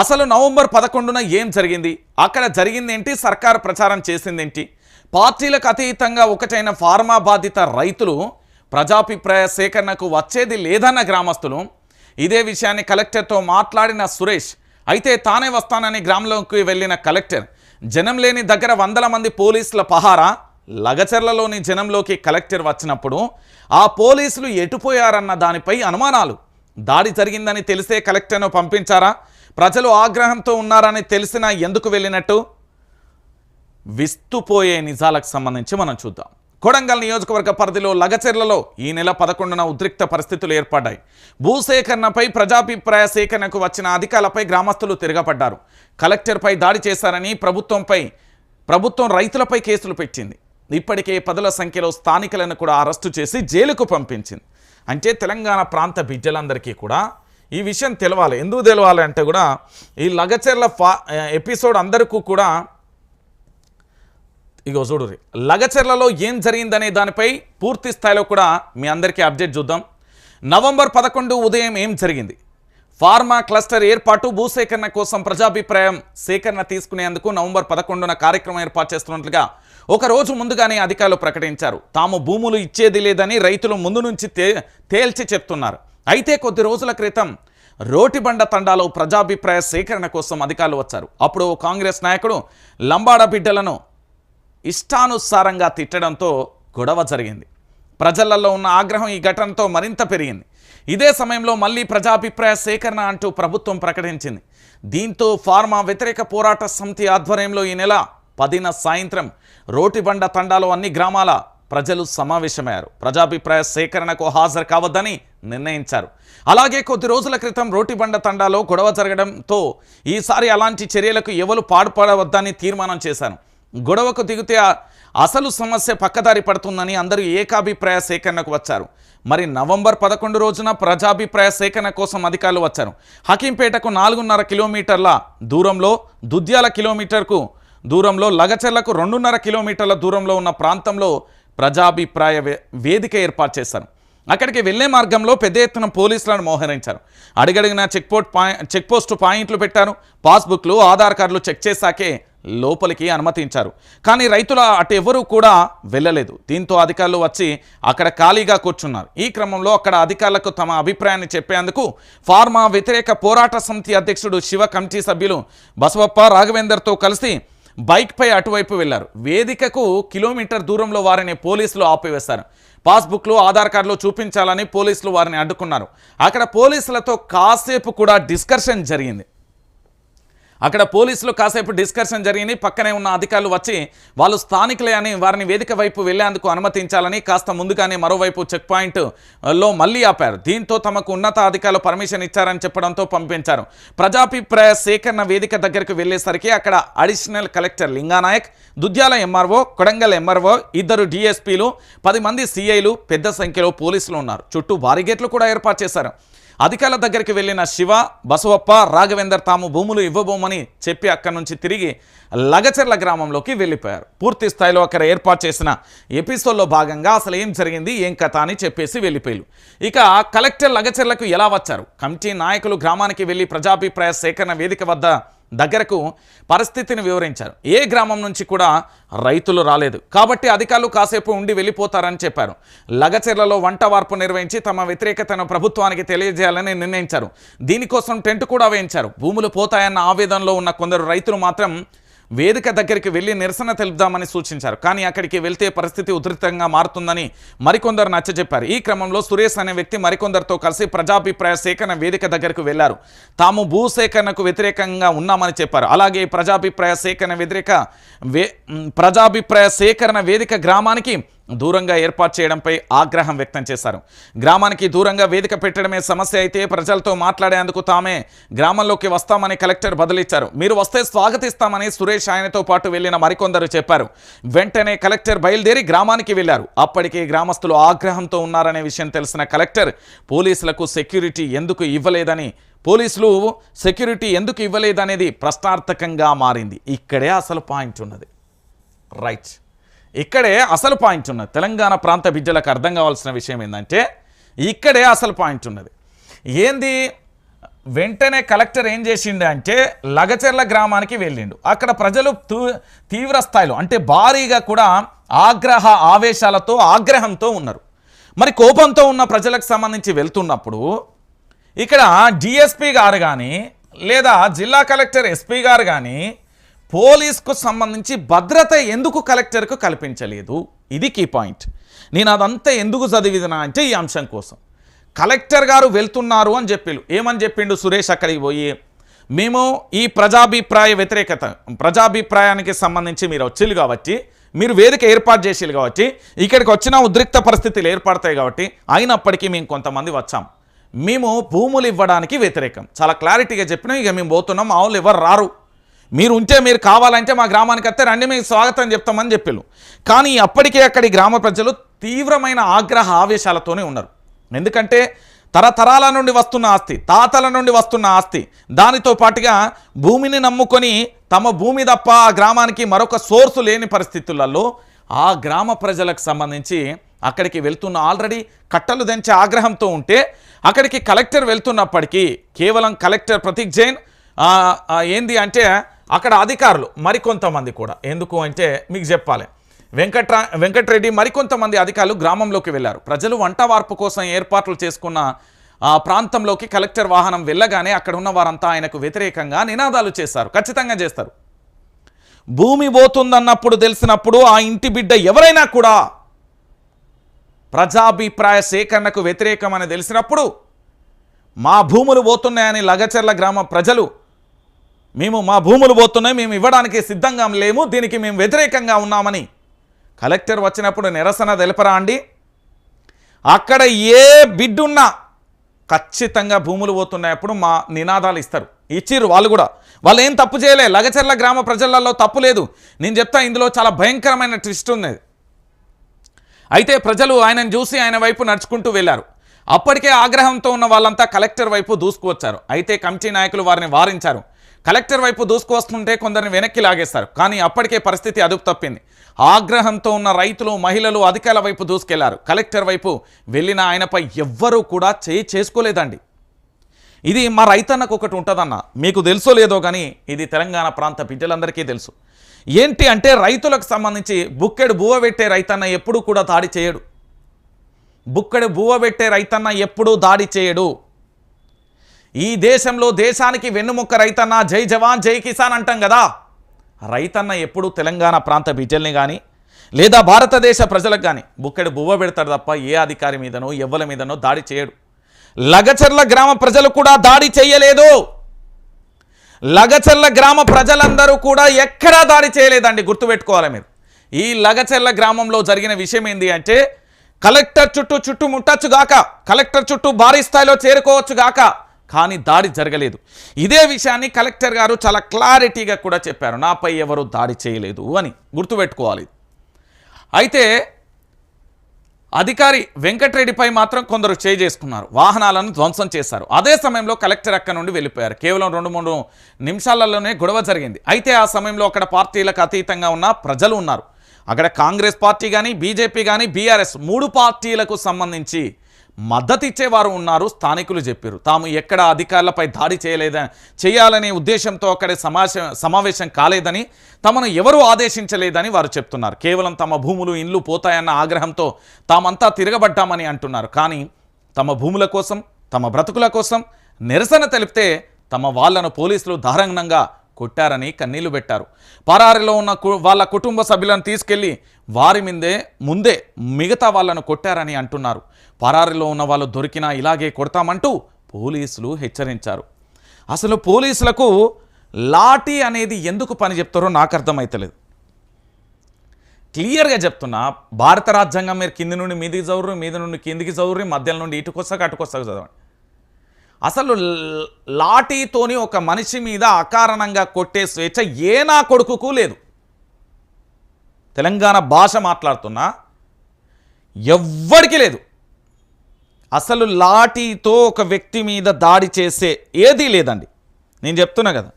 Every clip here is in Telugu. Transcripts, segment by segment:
అసలు నవంబర్ పదకొండున ఏం జరిగింది? అక్కడ జరిగిందేంటి? సర్కారు ప్రచారం చేసిందేంటి? పార్టీలకు అతీతంగా ఒకటైన ఫార్మా బాధిత రైతులు ప్రజాభిప్రాయ సేకరణకు వచ్చేది లేదన్న గ్రామస్తులు. ఇదే విషయాన్ని కలెక్టర్తో మాట్లాడిన సురేష్ అయితే తానే వస్తానని గ్రామంలోకి వెళ్ళిన కలెక్టర్ జనం లేని దగ్గర వందల మంది పోలీసుల పహారా? లగచర్లలోని జనంలోకి కలెక్టర్ వచ్చినప్పుడు ఆ పోలీసులు ఎటుపోయారన్న దానిపై అనుమానాలు. దాడి జరిగిందని తెలిసే కలెక్టర్ను పంపించారా? ప్రజలు ఆగ్రహంతో ఉన్నారని తెలిసినా ఎందుకు వెళ్ళినట్టు? విస్తుపోయే నిజాలకు సంబంధించి మనం చూద్దాం. కొడంగల్ నియోజకవర్గ పరిధిలో లగచెర్లలో ఈ నెల పదకొండున ఉద్రిక్త పరిస్థితులు ఏర్పడ్డాయి. భూసేకరణపై ప్రజాభిప్రాయ సేకరణకు వచ్చిన అధికారులపై గ్రామస్తులు తిరగబడ్డారు. కలెక్టర్పై దాడి చేశారని ప్రభుత్వంపై ప్రభుత్వం రైతులపై కేసులు పెట్టింది. ఇప్పటికే పదుల సంఖ్యలో స్థానికులను కూడా అరెస్టు చేసి జైలుకు పంపించింది. అంటే తెలంగాణ ప్రాంత బిడ్డలందరికీ కూడా ఈ విషయం తెలవాలి. ఎందుకు తెలవాలి అంటే కూడా ఈ లగచెర్ల ఫా ఎపిసోడ్ అందరికీ కూడా ఇగో చూడు లగచెర్లలో ఏం జరిగిందనే దానిపై పూర్తి స్థాయిలో కూడా మీ అందరికీ అప్డేట్ చూద్దాం. నవంబర్ పదకొండు ఉదయం ఏం జరిగింది? ఫార్మా క్లస్టర్ ఏర్పాటు భూసేకరణ కోసం ప్రజాభిప్రాయం సేకరణ తీసుకునేందుకు నవంబర్ పదకొండున కార్యక్రమం ఏర్పాటు చేస్తున్నట్లుగా ఒక రోజు ముందుగానే అధికారులు ప్రకటించారు. తాము భూములు ఇచ్చేది లేదని రైతులు ముందు నుంచి తే తేల్చి చెప్తున్నారు. అయితే కొద్ది రోజుల క్రితం రోటిబండ తండాలో ప్రజాభిప్రాయ సేకరణ కోసం అధికారులు వచ్చారు. అప్పుడు కాంగ్రెస్ నాయకుడు లంబాడ బిడ్డలను ఇష్టానుసారంగా తిట్టడంతో గొడవ జరిగింది. ప్రజలలో ఉన్న ఆగ్రహం ఈ ఘటనతో మరింత పెరిగింది. ఇదే సమయంలో మళ్ళీ ప్రజాభిప్రాయ సేకరణ అంటూ ప్రభుత్వం ప్రకటించింది. దీంతో ఫార్మా వ్యతిరేక పోరాట సమితి ఆధ్వర్యంలో ఈ నెల పదిన సాయంత్రం రోటిబండ తండాలో అన్ని గ్రామాల ప్రజలు సమావేశమయ్యారు. ప్రజాభిప్రాయ సేకరణకు హాజరు కావద్దని నిర్ణయించారు. అలాగే కొద్ది రోజుల క్రితం రోటిబండ తండాలో గొడవ జరగడంతో ఈసారి అలాంటి చర్యలకు ఎవరు పాడుపడవద్దని తీర్మానం చేశాను గొడవకు దిగితే అసలు సమస్య పక్కదారి పడుతుందని అందరూ ఏకాభిప్రాయ సేకరణకు వచ్చారు. మరి నవంబర్ పదకొండు రోజున ప్రజాభిప్రాయ సేకరణ కోసం అధికారులు వచ్చారు. హకీంపేటకు నాలుగున్నర కిలోమీటర్ల దూరంలో దుద్యాల కిలోమీటర్కు దూరంలో లగచెర్లకు రెండున్నర కిలోమీటర్ల దూరంలో ఉన్న ప్రాంతంలో ప్రజాభిప్రాయ వే- వేదిక ఏర్పాటు చేశారు. అక్కడికి వెళ్ళే మార్గంలో పెద్ద ఎత్తున పోలీసులను మోహరించారు. అడిగడిగిన చెక్ పోస్ట్ పాయి పాయింట్లు పెట్టారు. పాస్బుక్లు ఆధార్ కార్డులు చెక్ చేశాకే లోపలికి అనుమతించారు. కానీ రైతుల అటు ఎవరూ కూడా వెళ్ళలేదు. దీంతో అధికారులు వచ్చి అక్కడ ఖాళీగా కూర్చున్నారు. ఈ క్రమంలో అక్కడ అధికారులకు తమ అభిప్రాయాన్ని చెప్పేందుకు ఫార్మా వ్యతిరేక పోరాట సమితి అధ్యక్షుడు శివ కమిటీ సభ్యులు బసవప్ప రాఘవేందర్తో కలిసి బైక్పై అటువైపు వెళ్ళారు. వేదికకు కిలోమీటర్ దూరంలో వారిని పోలీసులు ఆపివేశారు. పాస్బుక్లు ఆధార్ కార్డులు చూపించాలని పోలీసులు వారిని అడ్డుకున్నారు. అక్కడ పోలీసులతో కాసేపు కూడా డిస్కషన్ జరిగింది. అక్కడ పోలీసులు కాసేపు డిస్కషన్ జరిగింది. పక్కనే ఉన్న అధికారులు వచ్చి వాళ్ళు స్థానికులే అని వారిని వేదిక వైపు వెళ్ళేందుకు అనుమతించాలని కాస్త ముందుగానే మరోవైపు చెక్ పాయింట్లో మళ్ళీ ఆపారు. దీంతో తమకు ఉన్నత అధికారులు పర్మిషన్ ఇచ్చారని చెప్పడంతో పంపించారు. ప్రజాభిప్రాయ సేకరణ వేదిక దగ్గరకు వెళ్ళేసరికి అక్కడ additional collector Linganayak Dudyala MRO Kodangal MRO ఇద్దరు డిఎస్పీలు పది మంది సిఐలు పెద్ద సంఖ్యలో పోలీసులు ఉన్నారు. చుట్టూ బారిగేట్లు కూడా ఏర్పాటు చేశారు. అధికారుల దగ్గరికి వెళ్ళిన శివ బసవప్ప రాఘవేందర్ తాము భూములు ఇవ్వబోమని చెప్పి అక్కడి నుంచి తిరిగి లగచెర్ల గ్రామంలోకి వెళ్ళిపోయారు. పూర్తి స్థాయిలో అక్కడ ఏర్పాటు చేసిన ఎపిసోడ్లో భాగంగా అసలు ఏం జరిగింది ఏం కథ అని చెప్పేసి వెళ్ళిపోయారు. ఇక కలెక్టర్ లగచెర్లకు ఎలా వచ్చారు? కమిటీ నాయకులు గ్రామానికి వెళ్ళి ప్రజాభిప్రాయ సేకరణ వేదిక వద్ద దగ్గరకు పరిస్థితిని వివరించారు. ఏ గ్రామం నుంచి కూడా రైతులు రాలేదు. కాబట్టి అధికారులు కాసేపు ఉండి వెళ్ళిపోతారని చెప్పారు. లగచెర్లలో వంట వార్పు నిర్వహించి తమ వ్యతిరేకతను ప్రభుత్వానికి తెలియజేయాలని నిర్ణయించారు. దీనికోసం టెంట్ కూడా వేయించారు. భూములు పోతాయన్న ఆవేదనలో ఉన్న కొందరు రైతులు మాత్రం వేదిక దగ్గరికి వెళ్ళి నిరసన తెలుపుదామని సూచించారు. కానీ అక్కడికి వెళ్తే పరిస్థితి ఉధృతంగా మారుతుందని మరికొందరు నచ్చజెప్పారు. ఈ క్రమంలో సురేష్ అనే వ్యక్తి మరికొందరితో కలిసి ప్రజాభిప్రాయ సేకరణ వేదిక దగ్గరకు వెళ్ళారు. తాము భూసేకరణకు వ్యతిరేకంగా ఉన్నామని చెప్పారు. అలాగే ప్రజాభిప్రాయ సేకరణ వ్యతిరేక వే ప్రజాభిప్రాయ సేకరణ వేదిక గ్రామానికి దూరంగా ఏర్పాటు చేయడంపై ఆగ్రహం వ్యక్తం చేశారు. గ్రామానికి దూరంగా వేదిక పెట్టడమే సమస్య అయితే ప్రజలతో మాట్లాడేందుకు తామే గ్రామంలోకి వస్తామని కలెక్టర్ బదిలిచ్చారు. మీరు వస్తే స్వాగతిస్తామని సురేష్ ఆయనతో పాటు వెళ్ళిన మరికొందరు చెప్పారు. వెంటనే కలెక్టర్ బయలుదేరి గ్రామానికి వెళ్ళారు అప్పటికే గ్రామస్తులు ఆగ్రహంతో ఉన్నారనే విషయం తెలిసిన కలెక్టర్ పోలీసులకు సెక్యూరిటీ ఎందుకు ఇవ్వలేదని పోలీసులు సెక్యూరిటీ ఎందుకు ఇవ్వలేదనేది ప్రశ్నార్థకంగా మారింది. ఇక్కడే అసలు పాయింట్ ఉన్నది. రైట్. ఇక్కడే అసలు పాయింట్ ఉన్నది. తెలంగాణ ప్రాంత బిడ్డలకు అర్థం కావాల్సిన విషయం ఏంటంటే ఇక్కడే అసలు పాయింట్ ఉన్నది. ఏంది? వెంటనే కలెక్టర్ ఏం చేసిండు అంటే లగచెర్ల గ్రామానికి వెళ్ళిండు. అక్కడ ప్రజలు తూ- తీవ్ర స్థాయిలో అంటే భారీగా కూడా ఆగ్రహ ఆవేశాలతో ఆగ్రహంతో ఉన్నారు. మరి కోపంతో ఉన్న ప్రజలకు సంబంధించి వెళ్తున్నప్పుడు ఇక్కడ డిఎస్పి గారు కానీ లేదా జిల్లా కలెక్టర్ ఎస్పీ గారు కానీ పోలీస్కు సంబంధించి భద్రత ఎందుకు కలెక్టర్కు కల్పించలేదు? ఇది కీ పాయింట్ నేను అదంతా ఎందుకు చదివిదినా అంటే ఈ అంశం కోసం. కలెక్టర్ గారు వెళ్తున్నారు అని చెప్పిళ్ళు. ఏమని చెప్పిండు సురేష్ అక్కడికి పోయి? మేము ఈ ప్రజాభిప్రాయ వ్యతిరేకత ప్రజాభిప్రాయానికి సంబంధించి మీరు వచ్చిల్లు కాబట్టి మీరు వేదిక ఏర్పాటు చేసేది కాబట్టి ఇక్కడికి వచ్చిన ఉద్రిక్త పరిస్థితులు ఏర్పడతాయి కాబట్టి అయినప్పటికీ మేము కొంతమంది వచ్చాం. మేము భూములు ఇవ్వడానికి వ్యతిరేకం. చాలా క్లారిటీగా చెప్పినా ఇక మేము పోతున్నాం మా ఎవరు రారు. మీరు ఉంటే మీరు కావాలంటే మా గ్రామానికి వస్తే రండి మీకు స్వాగతం చెప్తామని చెప్పారు కానీ అప్పటికే అక్కడి గ్రామ ప్రజలు తీవ్రమైన ఆగ్రహ ఆవేశాలతోనే ఉన్నారు. ఎందుకంటే తరతరాల నుండి వస్తున్న ఆస్తి తాతల నుండి వస్తున్న ఆస్తి దానితో పాటుగా భూమిని నమ్ముకొని తమ భూమి తప్ప ఆ గ్రామానికి మరొక సోర్సు లేని పరిస్థితులలో ఆ గ్రామ ప్రజలకు సంబంధించి అక్కడికి వెళ్తున్న ఆల్రెడీ కట్టలు దంచే ఆగ్రహంతో ఉంటే అక్కడికి కలెక్టర్ వెళ్తున్నప్పటికీ కేవలం కలెక్టర్ ప్రతీక్ జైన్ ఏంది అంటే అక్కడ అధికారులు మరికొంతమంది కూడా. ఎందుకు అంటే మీకు చెప్పాలి. వెంకట్రా వెంకట్రెడ్డి మరికొంతమంది అధికారులు గ్రామంలోకి వెళ్ళారు. ప్రజలు వంట వార్పు కోసం ఏర్పాట్లు చేసుకున్న ఆ ప్రాంతంలోకి కలెక్టర్ వాహనం వెళ్ళగానే అక్కడ ఉన్న వారంతా ఆయనకు వ్యతిరేకంగా నినాదాలు చేశారు. ఖచ్చితంగా చేస్తారు. భూమి పోతుందన్నప్పుడు తెలిసినప్పుడు ఆ ఇంటి బిడ్డ ఎవరైనా కూడా ప్రజాభిప్రాయ సేకరణకు వ్యతిరేకమని తెలిసినప్పుడు మా భూములు పోతున్నాయని లగచెర్ల గ్రామ ప్రజలు మేము మా భూములు పోతున్నాయి మేము ఇవ్వడానికి సిద్ధంగా లేము దీనికి మేము వ్యతిరేకంగా ఉన్నామని. కలెక్టర్ వచ్చినప్పుడు నిరసన తెలపరా అండి? అక్కడ ఏ బిడ్డున్నా ఖచ్చితంగా భూములు పోతున్నాయప్పుడు మా నినాదాలు ఇస్తారు. ఇచ్చిర్రు వాళ్ళు కూడా. వాళ్ళు ఏం తప్పు చేయలే. లగచర్ల గ్రామ ప్రజలలో తప్పు లేదు. నేను చెప్తా ఇందులో చాలా భయంకరమైన ట్విస్ట్ ఉంది అయితే ప్రజలు ఆయనను చూసి ఆయన వైపు నడుచుకుంటూ వెళ్ళారు. అప్పటికే ఆగ్రహంతో ఉన్న వాళ్ళంతా కలెక్టర్ వైపు దూసుకువచ్చారు. అయితే కమిటీ నాయకులు వారిని వారించారు. కలెక్టర్ వైపు దూసుకువస్తుంటే కొందరిని వెనక్కి లాగేస్తారు. కానీ అప్పటికే పరిస్థితి అదుపు తప్పింది. ఆగ్రహంతో ఉన్న రైతులు మహిళలు అధికారుల వైపు దూసుకెళ్ళారు. కలెక్టర్ వైపు వెళ్ళిన ఆయనపై ఎవ్వరూ కూడా చేయి చేసుకోలేదండి. ఇది మా రైతన్నకు ఒకటి ఉంటుందన్న. మీకు తెలుసో లేదో కానీ ఇది తెలంగాణ ప్రాంత బిడ్డలందరికీ తెలుసు. ఏంటి అంటే రైతులకు సంబంధించి బుక్కెడు బువ్వ పెట్టే రైతన్న ఎప్పుడూ కూడా దాడి చేయడు. బుక్కెడు బువ్వ పెట్టే రైతన్న ఎప్పుడూ దాడి చేయడు. ఈ దేశంలో దేశానికి వెన్నుముక్క రైతన్న జై జవాన్ జై కిసాన్ అంటాం కదా. రైతన్న ఎప్పుడు తెలంగాణ ప్రాంత బిడ్డల్ని కానీ లేదా భారతదేశ ప్రజలకు కానీ బుక్కెడు బువ్వ పెడతాడు తప్ప ఏ అధికారి మీదనో ఎవ్వల మీదనో దాడి చేయడు. లగచర్ల గ్రామ ప్రజలు కూడా దాడి చేయలేదు. లగచర్ల గ్రామ ప్రజలందరూ కూడా ఎక్కడా దాడి చేయలేదండి గుర్తుపెట్టుకోవాలి మీరు. ఈ లగచర్ల గ్రామంలో జరిగిన విషయం ఏంటి అంటే కలెక్టర్ చుట్టూ చుట్టూ ముట్టచ్చు గాక కలెక్టర్ చుట్టూ భారీ స్థాయిలో చేరుకోవచ్చు గాక కానీ దాడి జరగలేదు. ఇదే విషయాన్ని కలెక్టర్ గారు చాలా క్లారిటీగా కూడా చెప్పారు. నాపై ఎవరు దాడి చేయలేదు అని గుర్తుపెట్టుకోవాలి. అయితే అధికారి వెంకటరెడ్డిపై మాత్రం కొందరు చేయి చేసుకున్నారు. వాహనాలను ధ్వంసం చేశారు. అదే సమయంలో కలెక్టర్ అక్క నుండి వెళ్ళిపోయారు. కేవలం రెండు మూడు నిమిషాలలోనే గొడవ జరిగింది. అయితే ఆ సమయంలో అక్కడ పార్టీలకు అతీతంగా ఉన్న ప్రజలు ఉన్నారు. అక్కడ కాంగ్రెస్ పార్టీ కానీ బీజేపీ కానీ బీఆర్ఎస్ మూడు పార్టీలకు సంబంధించి మద్దతు ఇచ్చేవారు ఉన్నారు స్థానికులు చెప్పారు తాము ఎక్కడ అధికారులపై దాడి చేయలేదని చేయాలనే ఉద్దేశంతో అక్కడే సమావేశం సమావేశం కాలేదని తమను ఎవరూ ఆదేశించలేదని వారు చెప్తున్నారు. కేవలం తమ భూములు ఇండ్లు పోతాయన్న ఆగ్రహంతో తామంతా తిరగబడ్డామని అంటున్నారు. కానీ తమ భూముల కోసం తమ బ్రతుకుల కోసం నిరసన తెలిపితే తమ వాళ్ళను పోలీసులు దారుణంగా కొట్టారని కన్నీళ్ళు పెట్టారు. పరారిలో ఉన్న వాళ్ళ కుటుంబ సభ్యులను తీసుకెళ్ళి వారి మీదే ముందే మిగతా వాళ్ళను కొట్టారని అంటున్నారు. పరారిలో ఉన్న వాళ్ళు దొరికినా ఇలాగే కొడతామంటూ పోలీసులు హెచ్చరించారు. అసలు పోలీసులకు లాఠీ అనేది ఎందుకు పని చెప్తారో నాకు అర్థమైతలేదు. క్లియర్గా చెప్తున్నా భారత రాజ్యాంగం మీరు కింది నుండి మీదికి చదువురు మీద నుండి కిందికి చదువురు మధ్యలో నుండి ఇటుకొస్తాక అటుకొస్తాక చదవండి. అసలు లాఠీతోని ఒక మనిషి మీద అకారణంగా కొట్టే స్వేచ్ఛ ఏ నా కొడుకుకు లేదు. తెలంగాణ భాష మాట్లాడుతున్నా ఎవ్వడికి లేదు. అసలు లాఠీతో ఒక వ్యక్తి మీద దాడి చేసే ఏదీ లేదండి. నేను చెప్తున్నా కదా.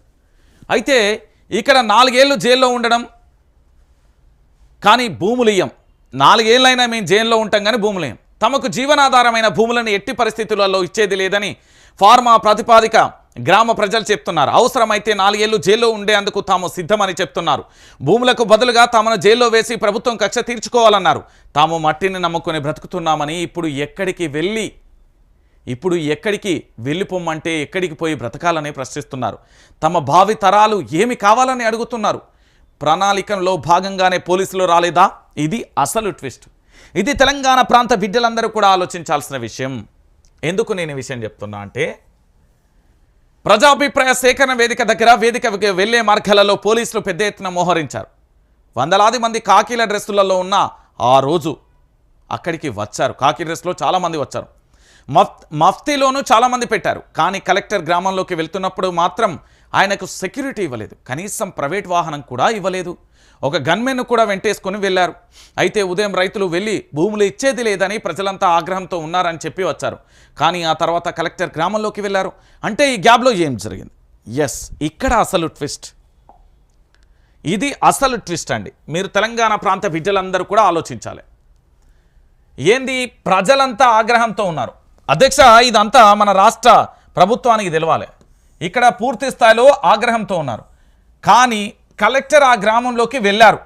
అయితే ఇక్కడ నాలుగేళ్ళు జైల్లో ఉండడం కానీ భూములు ఇయ్యం నాలుగేళ్ళైనా మేము జైల్లో ఉంటాం కానీ భూములు ఇయ్యం తమకు జీవనాధారమైన భూములను ఎట్టి పరిస్థితులలో ఇచ్చేది లేదని ఫార్మా ప్రాతిపాదిక గ్రామ ప్రజలు చెప్తున్నారు. అవసరమైతే నాలుగేళ్ళు జైల్లో ఉండేందుకు తాము సిద్ధమని చెప్తున్నారు. భూములకు బదులుగా తమను జైల్లో వేసి ప్రభుత్వం కక్ష తీర్చుకోవాలన్నారు. తాము మట్టిని నమ్ముకొని బ్రతుకుతున్నామని ఇప్పుడు ఎక్కడికి వెళ్ళి ఇప్పుడు ఎక్కడికి వెళ్ళిపోమ్మంటే ఎక్కడికి పోయి బ్రతకాలని ప్రశ్నిస్తున్నారు. తమ భావి తరాలు ఏమి కావాలని అడుగుతున్నారు? ప్రణాళికలో భాగంగానే పోలీసులు రాలేదా? ఇది అసలు ట్విస్ట్. ఇది తెలంగాణ ప్రాంత బిడ్డలందరూ కూడా ఆలోచించాల్సిన విషయం. ఎందుకు నేను ఈ విషయం చెప్తున్నా అంటే ప్రజాభిప్రాయ సేకరణ వేదిక దగ్గర వేదిక వెళ్ళే మార్గాలలో పోలీసులు పెద్ద ఎత్తున మోహరించారు. వందలాది మంది కాకీల డ్రెస్సులలో ఉన్న ఆ రోజు అక్కడికి వచ్చారు. కాకి డ్రెస్లో చాలామంది వచ్చారు. మఫ్ మఫ్తీలోనూ చాలామంది పెట్టారు. కానీ కలెక్టర్ గ్రామంలోకి వెళ్తున్నప్పుడు మాత్రం ఆయనకు సెక్యూరిటీ ఇవ్వలేదు. కనీసం ప్రైవేట్ వాహనం కూడా ఇవ్వలేదు. ఒక గన్మెన్ను కూడా వెంటేసుకొని వెళ్ళారు. అయితే ఉదయం రైతులు వెళ్ళి భూములు ఇచ్చేది లేదని ప్రజలంతా ఆగ్రహంతో ఉన్నారని చెప్పి వచ్చారు. కానీ ఆ తర్వాత కలెక్టర్ గ్రామంలోకి వెళ్ళారు. అంటే ఈ గ్యాబ్లో ఏం జరిగింది? ఎస్ ఇక్కడ అసలు ట్విస్ట్. ఇది అసలు ట్విస్ట్ అండి. మీరు తెలంగాణ ప్రాంత బిడ్డలందరూ కూడా ఆలోచించాలి. ఏంది? ప్రజలంతా ఆగ్రహంతో ఉన్నారు. అధ్యక్ష ఇదంతా మన రాష్ట్ర ప్రభుత్వానికి తెలవాలి. ఇక్కడ పూర్తి స్థాయిలో ఆగ్రహంతో ఉన్నారు. కానీ కలెక్టర్ ఆ గ్రామంలోకి వెళ్ళారు.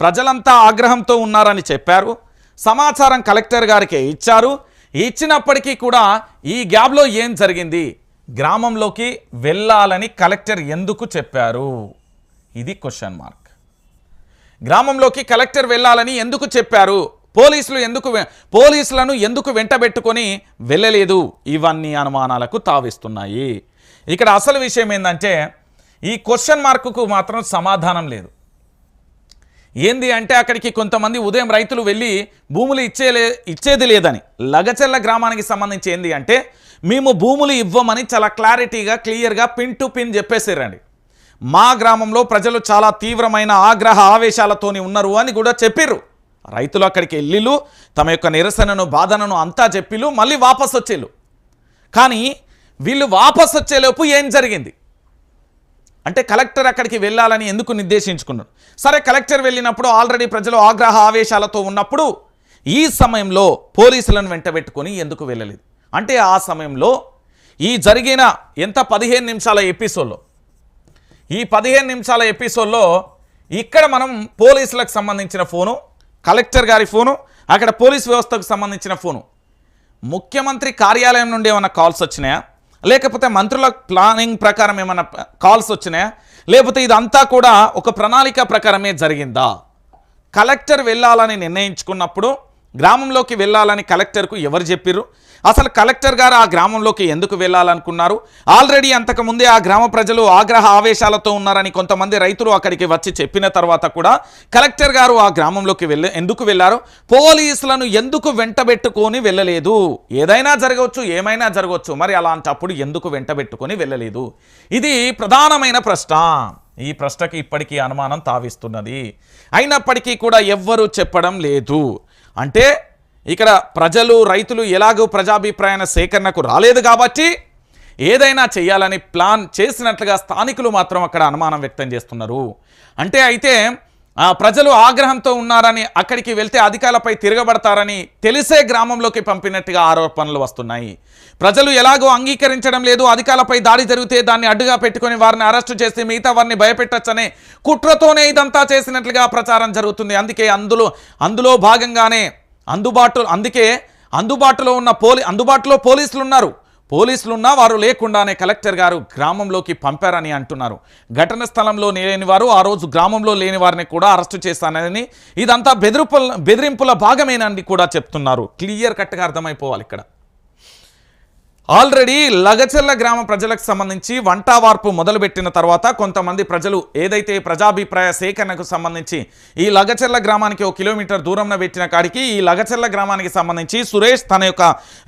ప్రజలంతా ఆగ్రహంతో ఉన్నారని చెప్పారు. సమాచారం కలెక్టర్ గారికి ఇచ్చారు. ఇచ్చినప్పటికీ కూడా ఈ గ్యాబ్లో ఏం జరిగింది? గ్రామంలోకి వెళ్ళాలని కలెక్టర్ ఎందుకు చెప్పారు? ఇది క్వశ్చన్ మార్క్. గ్రామంలోకి కలెక్టర్ వెళ్ళాలని ఎందుకు చెప్పారు? పోలీసులు ఎందుకు పోలీసులను ఎందుకు వెంటబెట్టుకొని వెళ్ళలేదు? ఇవన్నీ అనుమానాలకు తావిస్తున్నాయి. ఇక్కడ అసలు విషయం ఏంటంటే ఈ క్వశ్చన్ మార్కుకు మాత్రం సమాధానం లేదు. ఏంది అంటే అక్కడికి కొంతమంది ఉదయం రైతులు వెళ్ళి భూములు ఇచ్చేలే ఇచ్చేది లేదని లగచెల్ల గ్రామానికి సంబంధించి ఏంది అంటే మేము భూములు ఇవ్వమని చాలా క్లారిటీగా క్లియర్గా పిన్ టు పిన్ చెప్పేసారండి మా గ్రామంలో ప్రజలు చాలా తీవ్రమైన ఆగ్రహ ఆవేశాలతోని ఉన్నారు అని కూడా చెప్పిర్రు. రైతులు అక్కడికి వెళ్ళిళ్ళు తమ యొక్క నిరసనను బాధనను అంతా చెప్పిళ్ళు మళ్ళీ వాపసు వచ్చేళ్ళు కానీ వీళ్ళు వాపస్ వచ్చేలోపు ఏం జరిగింది? అంటే కలెక్టర్ అక్కడికి వెళ్ళాలని ఎందుకు నిర్దేశించుకున్నాడు సరే కలెక్టర్ వెళ్ళినప్పుడు ఆల్రెడీ ప్రజలు ఆగ్రహ ఆవేశాలతో ఉన్నప్పుడు ఈ సమయంలో పోలీసులను వెంటబెట్టుకొని ఎందుకు వెళ్ళలేదు? అంటే ఆ సమయంలో ఈ జరిగిన ఎంత పదిహేను నిమిషాల ఎపిసోడ్లో ఈ పదిహేను నిమిషాల ఎపిసోడ్లో ఇక్కడ మనం పోలీసులకు సంబంధించిన ఫోను కలెక్టర్ గారి ఫోను అక్కడ పోలీస్ వ్యవస్థకు సంబంధించిన ఫోను. ముఖ్యమంత్రి కార్యాలయం నుండి ఏమైనా కాల్స్ వచ్చినాయా? లేకపోతే మంత్రుల ప్లానింగ్ ప్రకారం ఏమైనా కాల్స్ వచ్చినాయా? లేకపోతే ఇదంతా కూడా ఒక ప్రణాళిక ప్రకారమే జరిగిందా? కలెక్టర్ వెళ్ళాలని నిర్ణయించుకున్నప్పుడు గ్రామంలోకి వెళ్ళాలని కలెక్టర్కు ఎవరు చెప్పిర్రు? అసలు కలెక్టర్ గారు ఆ గ్రామంలోకి ఎందుకు వెళ్ళాలనుకున్నారు? ఆల్రెడీ అంతకుముందే ఆ గ్రామ ప్రజలు ఆగ్రహ ఆవేశాలతో ఉన్నారని కొంతమంది రైతులు అక్కడికి వచ్చి చెప్పిన తర్వాత కూడా కలెక్టర్ గారు ఆ గ్రామంలోకి వెళ్ళ ఎందుకు వెళ్ళారు? పోలీసులను ఎందుకు వెంటబెట్టుకొని వెళ్ళలేదు? ఏదైనా జరగవచ్చు ఏమైనా జరగవచ్చు మరి అలాంటప్పుడు ఎందుకు వెంటబెట్టుకొని వెళ్ళలేదు? ఇది ప్రధానమైన ప్రశ్న. ఈ ప్రశ్నకి ఇప్పటికీ అనుమానం తావిస్తున్నది. అయినప్పటికీ కూడా ఎవ్వరూ చెప్పడం లేదు. అంటే ఇక్కడ ప్రజలు రైతులు ఎలాగో ప్రజాభిప్రాయాల సేకరణకు రాలేదు కాబట్టి ఏదైనా చేయాలని ప్లాన్ చేసినట్లుగా స్థానికులు మాత్రం అక్కడ అనుమానం వ్యక్తం చేస్తున్నారు. అంటే అయితే ప్రజలు ఆగ్రహంతో ఉన్నారని అక్కడికి వెళ్తే అధికారులపై తిరగబడతారని తెలిసే గ్రామంలోకి పంపినట్టుగా ఆరోపణలు వస్తున్నాయి. ప్రజలు ఎలాగో అంగీకరించడం లేదు అధికారులపై దాడి జరిగితే దాన్ని అడ్డుగా పెట్టుకొని వారిని అరెస్టు చేసి మిగతా వారిని భయపెట్టచ్చనే కుట్రతోనే ఇదంతా చేసినట్లుగా ప్రచారం జరుగుతుంది. అందుకే అందులో అందులో భాగంగానే అందుబాటులో అందుకే అందుబాటులో ఉన్న పోలీ అందుబాటులో పోలీసులు ఉన్నారు పోలీసులున్నా వారు లేకుండానే కలెక్టర్ గారు గ్రామంలోకి పంపారని అంటున్నారు. ఘటన స్థలంలో లేని వారు ఆ రోజు గ్రామంలో లేని వారిని కూడా అరెస్టు చేస్తానని ఇదంతా బెదిరింపుల బెదిరింపుల భాగమేనని కూడా చెప్తున్నారు. క్లియర్ కట్గా అర్థమైపోవాలి ఇక్కడ. ఆల్రెడీ లగచెల్ల గ్రామ ప్రజలకు సంబంధించి వంటావార్పు మొదలుపెట్టిన తర్వాత కొంతమంది ప్రజలు ఏదైతే ప్రజాభిప్రాయ సేకరణకు సంబంధించి ఈ లగచెల్ల గ్రామానికి ఒక కిలోమీటర్ దూరంలో పెట్టిన కాడికి ఈ లగచెల్ల గ్రామానికి సంబంధించి సురేష్ తన యొక్క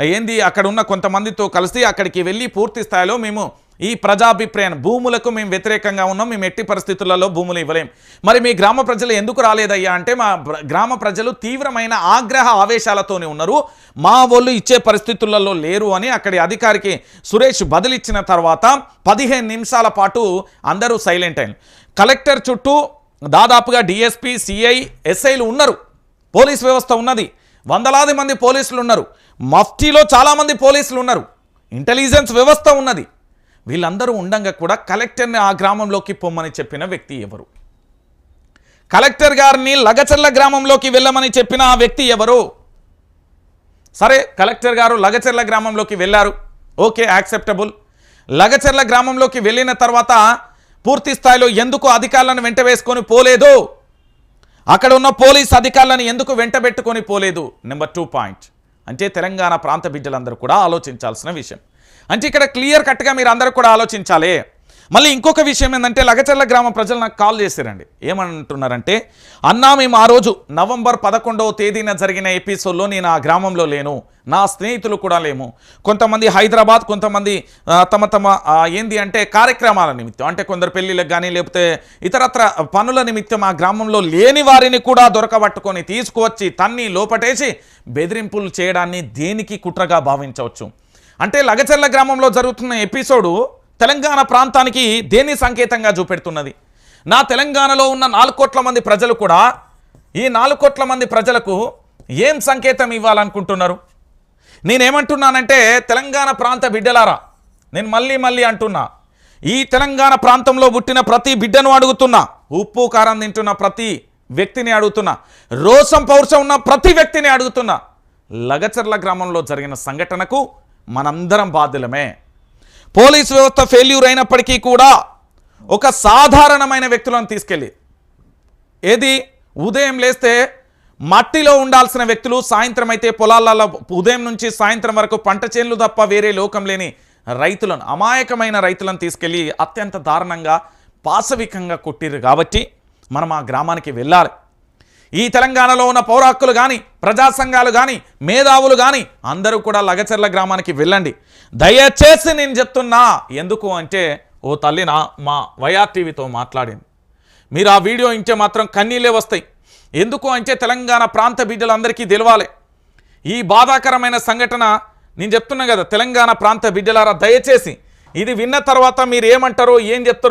ఏంది అక్కడ ఉన్న కొంతమందితో కలిసి అక్కడికి వెళ్ళి పూర్తి స్థాయిలో మేము ఈ ప్రజాభిప్రాయం భూములకు మేము వ్యతిరేకంగా ఉన్నాం మేము ఎట్టి పరిస్థితులలో భూములు ఇవ్వలేం. మరి మీ గ్రామ ప్రజలు ఎందుకు రాలేదయ్యా అంటే మా గ్రామ ప్రజలు తీవ్రమైన ఆగ్రహ ఆవేశాలతోనే ఉన్నారు. మా వాళ్ళు ఇచ్చే పరిస్థితులలో లేరు అని అక్కడి అధికారికి సురేష్ బదిలిచ్చిన తర్వాత పదిహేను నిమిషాల పాటు అందరూ సైలెంట్ అయిన కలెక్టర్ చుట్టూ దాదాపుగా డిఎస్పీ సిఐ ఎస్ఐలు ఉన్నారు. పోలీస్ వ్యవస్థ ఉన్నది. వందలాది మంది పోలీసులు ఉన్నారు. మఫ్టీలో చాలామంది పోలీసులు ఉన్నారు. ఇంటెలిజెన్స్ వ్యవస్థ ఉన్నది. వీళ్ళందరూ ఉండంగా కూడా కలెక్టర్ని ఆ గ్రామంలోకి పొమ్మని చెప్పిన వ్యక్తి ఎవరు? కలెక్టర్ గారిని లగచర్ల గ్రామంలోకి వెళ్ళమని చెప్పిన ఆ వ్యక్తి ఎవరు? సరే కలెక్టర్ గారు లగచెర్ల గ్రామంలోకి వెళ్ళారు. Okay acceptable. లగచెర్ల గ్రామంలోకి వెళ్ళిన తర్వాత పూర్తి స్థాయిలో ఎందుకు అధికారులను వెంట వేసుకొని పోలేదు? అక్కడ ఉన్న పోలీస్ అధికారులను ఎందుకు వెంటబెట్టుకొని పోలేదు? Number two point. అంటే తెలంగాణ ప్రాంత బిడ్డలందరూ కూడా ఆలోచించాల్సిన విషయం. అంటే ఇక్కడ క్లియర్ కట్గా మీరు అందరూ కూడా ఆలోచించాలి. మళ్ళీ ఇంకొక విషయం ఏంటంటే లగచర్ల గ్రామ ప్రజలు నాకు కాల్ చేశారండి. ఏమంటున్నారంటే అన్నా మేము ఆ రోజు నవంబర్ పదకొండవ తేదీన జరిగిన ఎపిసోడ్లో నేను ఆ గ్రామంలో లేను. నా స్నేహితులు కూడా లేము. కొంతమంది హైదరాబాద్ కొంతమంది తమ తమ ఏంది అంటే కార్యక్రమాల నిమిత్తం. అంటే కొందరు పెళ్ళిళ్ళకి కానీ లేకపోతే ఇతరత్ర పనుల నిమిత్తం ఆ గ్రామంలో లేని వారిని కూడా దొరకబట్టుకొని తీసుకువచ్చి తన్ని లోపటేసి బెదిరింపులు చేయడాన్ని దేనికి కుట్రగా భావించవచ్చు? అంటే లగచర్ల గ్రామంలో జరుగుతున్న ఎపిసోడు తెలంగాణ ప్రాంతానికి దేని సంకేతంగా చూపెడుతున్నది? నా తెలంగాణలో ఉన్న నాలుగు కోట్ల మంది ప్రజలు కూడా ఈ నాలుగు కోట్ల మంది ప్రజలకు ఏం సంకేతం ఇవ్వాలనుకుంటున్నారు? నేనేమంటున్నానంటే తెలంగాణ ప్రాంత బిడ్డలారా నేను మళ్ళీ మళ్ళీ అంటున్నా ఈ తెలంగాణ ప్రాంతంలో పుట్టిన ప్రతి బిడ్డను అడుగుతున్నా ఉప్పు కారం తింటున్న ప్రతి వ్యక్తిని అడుగుతున్నా రోసం పౌరుషం ఉన్న ప్రతి వ్యక్తిని అడుగుతున్నా లగచర్ల గ్రామంలో జరిగిన సంఘటనకు మనందరం బాధ్యులమే. పోలీస్ వ్యవస్థ ఫెయిల్యూర్ అయినప్పటికీ కూడా ఒక సాధారణమైన వ్యక్తులను తీసుకెళ్ళి ఏది? ఉదయం లేస్తే మట్టిలో ఉండాల్సిన వ్యక్తులు సాయంత్రం అయితే పొలాలలో ఉదయం నుంచి సాయంత్రం వరకు పంట చేనులు తప్ప వేరే లోకం లేని రైతులను అమాయకమైన రైతులను తీసుకెళ్ళి అత్యంత దారుణంగా పాశవికంగా కొట్టిరు కాబట్టి మనం ఆ గ్రామానికి వెళ్ళాలి. ఈ తెలంగాణలో ఉన్న పౌరాక్కులు కానీ ప్రజా సంఘాలు కానీ మేధావులు కానీ అందరూ కూడా లగచర్ల గ్రామానికి వెళ్ళండి. దయచేసి నేను చెప్తున్నా ఎందుకు అంటే ఓ తల్లిన మా వైఆర్ టీవీతో మాట్లాడింది. మీరు ఆ వీడియో ఇంటే మాత్రం కన్నీళ్ళే వస్తాయి. ఎందుకు అంటే తెలంగాణ ప్రాంత బిడ్డలందరికీ తెలవాలి. ఈ బాధాకరమైన సంఘటన నేను చెప్తున్నా కదా తెలంగాణ ప్రాంత బిడ్డలారా దయచేసి ఇది విన్న తర్వాత మీరు ఏమంటారో ఏం చెప్తారో